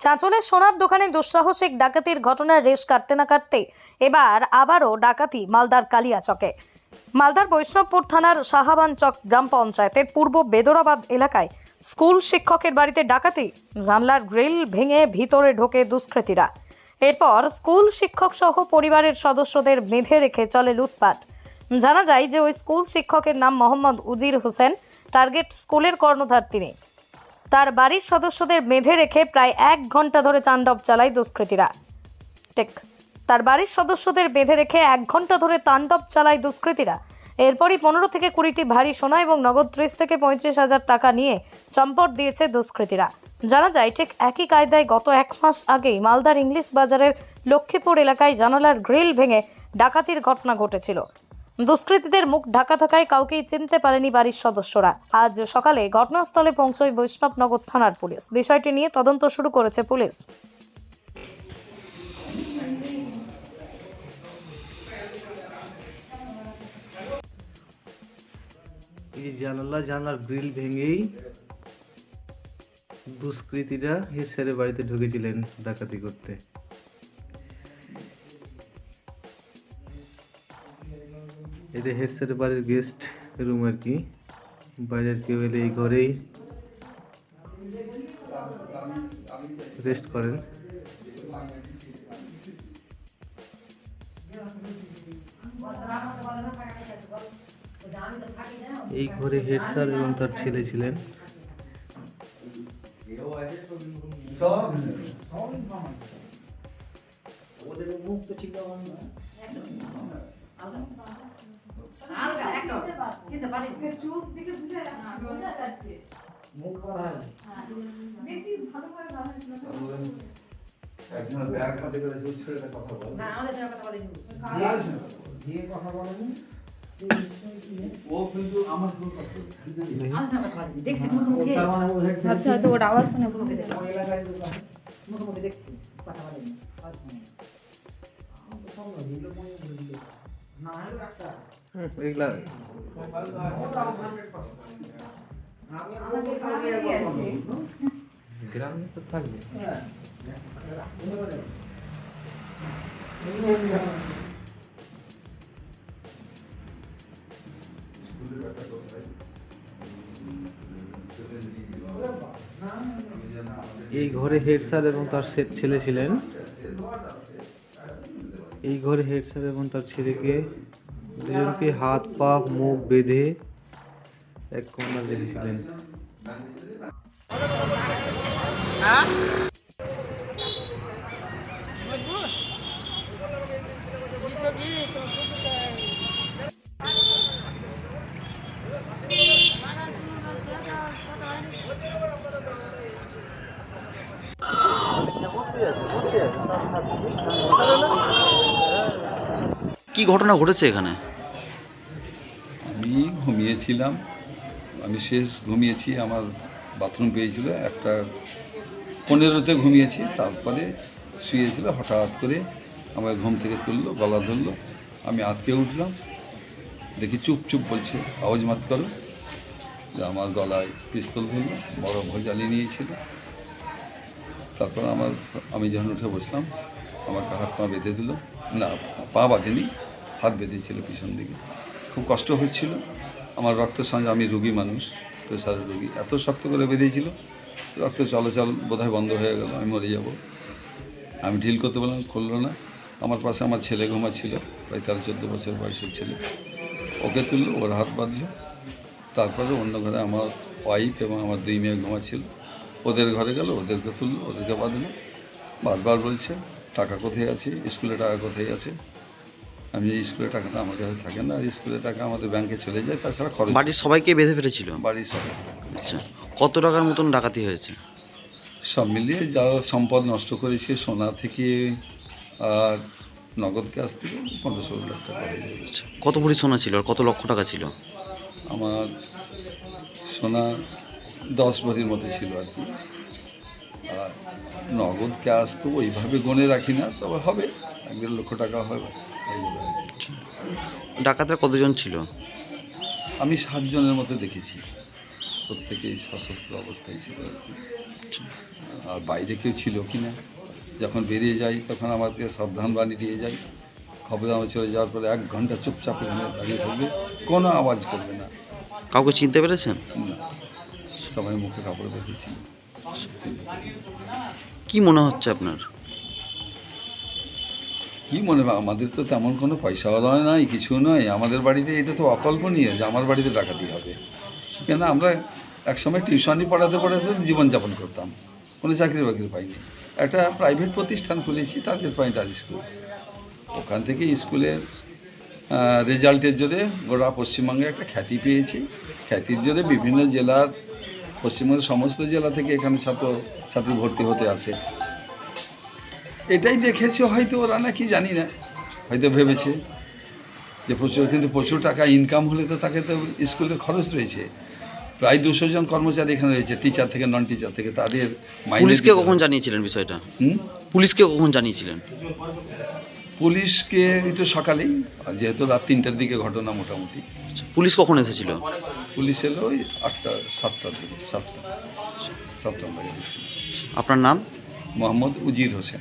চাঁচলের সোনার দোকানে দুঃসাহসিক ডাকাতির ঘটনার রেশ কাটতে না কাটতে এবার আবারও ডাকাতি মালদার কালিয়াচকে। মালদার বৈষ্ণবপুর থানার সাহাবান চক গ্রাম পঞ্চায়েতের পূর্ব বেদরাবাদ এলাকায় স্কুল শিক্ষকের বাড়িতে ডাকাতি, জানলার গ্রিল ভেঙে ভিতরে ঢোকে দুষ্কৃতীরা। এরপর স্কুল শিক্ষক সহ পরিবারের সদস্যদের বেঁধে রেখে চলে লুটপাট। জানা যায় যে ওই স্কুল শিক্ষকের নাম মোহাম্মদ উজির হোসেন, টার্গেট স্কুলের কর্ণধার তিনি। তার বাড়ির সদস্যদের বেঁধে রেখে প্রায় এক ঘণ্টা ধরে তাণ্ডব চালায় দুষ্কৃতীরা। টেক তার বাড়ির সদস্যদের বেঁধে রেখে এক ঘণ্টা ধরে তাণ্ডব চালায় দুষ্কৃতীরা। এরপরই পনেরো থেকে কুড়িটি ভারী সোনা এবং নগদ ত্রিশ থেকে পঁয়ত্রিশ হাজার টাকা নিয়ে চম্পট দিয়েছে দুষ্কৃতীরা। জানা যায়, ঠিক একই কায়দায় গত এক মাস আগেই মালদার ইংলিশ বাজারের লক্ষ্মীপুর এলাকায় জানালার গ্রিল ভেঙে ডাকাতির ঘটনা ঘটেছিল। দুষ্কৃতীদের মুখ ঢাকা থাকায় কাউকেই চিনতে পারেনি বাড়ির সদস্যরা। আজ সকালে ঘটনাস্থলে পৌঁছয় বৈষ্ণবনগর থানার পুলিশ। বিষয়টি নিয়ে তদন্ত শুরু করেছে পুলিশ। এই জানালা জানলার গ্রিল ভেঙেই দুষ্কৃতীরা স্যারের বাড়িতে ঢুকেছিলেন ডাকাতি করতে। এটা হেড স্যারের বাড়ির গেস্ট রুম আর কি বাইরের কেউ এলে এই ঘরেই রেস্ট করেন এই ঘরে হেড স্যার এবং তার ছেলে ছিলেন হাতে করে যে কথা বলেনি ভাবছি হয়তো ওর আওয়াজ শুনে এলাকায় দেখছি কথা বলেনি। গ্রামে তো থাকবে এই ঘরে হেড স্যার এবং তার ছেলে ছিলেন। এই ঘরে হেড স্যার এবং তার ছেলেকে দুজনকে হাত, পা, মুখ বেঁধে এক কোনার রেখেছিলেন। কি ঘটনা ঘটেছে এখানে? আমি ঘুমিয়েছিলাম। আমি শেষ ঘুমিয়েছি, আমার বাথরুম পেয়েছিল, একটা পনেরোতে ঘুমিয়েছি, তারপরে শুয়েছিল, হঠাৎ করে আমার ঘুম থেকে তুললো, গলা ধরলো, আমি আটকে উঠলাম, দেখি চুপ চুপ বলছে, আওয়াজ মাত করো। যে আমার গলায় পিস্তল ধরলো, বড় ভোজ জ্বালিয়ে নিয়েছিল। তারপর আমার, আমি যখন উঠে বসলাম, আমাকে হাত পা বেঁধে দিল। না, পা বাঁধেনি হাত বেঁধেছিল পিছন দিকে। খুব কষ্ট হচ্ছিল। আমার রক্তের সঙ্গে আমি রুগী মানুষ প্রেশারের রুগী। এত শক্ত করে বেঁধেছিল, রক্ত চলাচল বোধহয় বন্ধ হয়ে গেল, আমি মরে যাব। আমি ঢিল করতে বললাম খুললো না। আমার পাশে আমার ছেলে ঘুমাচ্ছিল প্রায় তেরো, চোদ্দ বছর বয়সের ছেলে। ওকে তুললো, ওর হাত বাঁধলো। তারপরে অন্য ঘরে আমার ওয়াইফ এবং আমার দুই মেয়ে ঘুমাচ্ছিল ওদের ঘরে গেল, ওদেরকে তুললো, ওদেরকে বাঁধলো। বারবার বলছে, টাকা কোথায় আছে? স্কুলে টাকা কোথায় আছে? আমি এই স্কুলের টাকাটা আমার কাছে থাকে না স্কুলের টাকা আমাদের ব্যাংকে চলে যায় তাছাড়া খরচ বাড়ির সবাইকে বেঁধে ফেলেছিল? বাড়ির সবাই আচ্ছা কত টাকার মতন ডাকাতি হয়েছে? সব মিলিয়ে যা সম্পদ নষ্ট করেছে সোনা থেকে আর নগদ ক্যাশ থেকে পনেরো ষোলো লাখ টাকা। আচ্ছা কত ভরি সোনা ছিল আর কত লক্ষ টাকা ছিল? আমার সোনা দশ ভরির মতো ছিল আর কি। নগদ ক্যাশ তো ওইভাবে গনে রাখি না তবে হবে। এক দেড় লক্ষ টাকা হবে ডাকাতরা কতজন ছিল? আমি সাতজনের মতো দেখেছি। প্রত্যেকেই সশস্ত্র অবস্থায় ছিল আর বাইরে কেউ ছিল কি না? যখন বেরিয়ে যাই তখন আমাকে সাবধান বাণী দিয়ে যাই। খবর আমার চলে যাওয়ার পরে এক ঘণ্টা চুপচাপ এখানে দাঁড়িয়ে থাকবে কোনো আওয়াজ করবে না। কাউকে চিনতে পেরেছেন? সবাই মুখে কাপড় দেখেছি কি মনে হচ্ছে আপনার? কি মনে হয়? আমাদের তো তেমন কোনো পয়সাওয়ালা নাই, কিছু নয় আমাদের বাড়িতে এটা তো অকল্পনীয় যে আমার বাড়িতে টাকা ডাকাতি হবে। কেন আমরা একসময় টিউশনই পড়াতে পড়াতে জীবনযাপন করতাম। কোনো চাকরি বাকরি পাইনি। একটা প্রাইভেট প্রতিষ্ঠান খুলেছি, টার্গেট পয়েন্ট আর স্কুল। ওখান থেকে স্কুলের রেজাল্টের জোরে গোটা পশ্চিমবঙ্গে একটা খ্যাতি পেয়েছি। খ্যাতির জোরে বিভিন্ন জেলার পশ্চিমবঙ্গের সমস্ত জেলা থেকে এখানে ছাত্র ছাত্রী ভর্তি হতে আসে। এটাই দেখেছে হয়তো ওরা নাকি জানি না। হয়তো ভেবেছে যে প্রচুর কিন্তু প্রচুর টাকা ইনকাম হলে তো তাকে তো স্কুলের খরচ রয়েছে। প্রায় দুশো জন কর্মচারী এখানে রয়েছে টিচার থেকে নন টিচার থেকে তাদের পুলিশকে কখন জানিয়েছিলেন বিষয়টা? পুলিশকে কখন জানিয়েছিলেন? পুলিশকে তো সকালেই যেহেতু রাত তিনটার দিকে ঘটনা মোটামুটি। পুলিশ কখন এসেছিল? পুলিশ এলো ওই আটটা সাতটার দিকে সাতটা সাতটা আপনার নাম? মোহাম্মদ উজির হোসেন।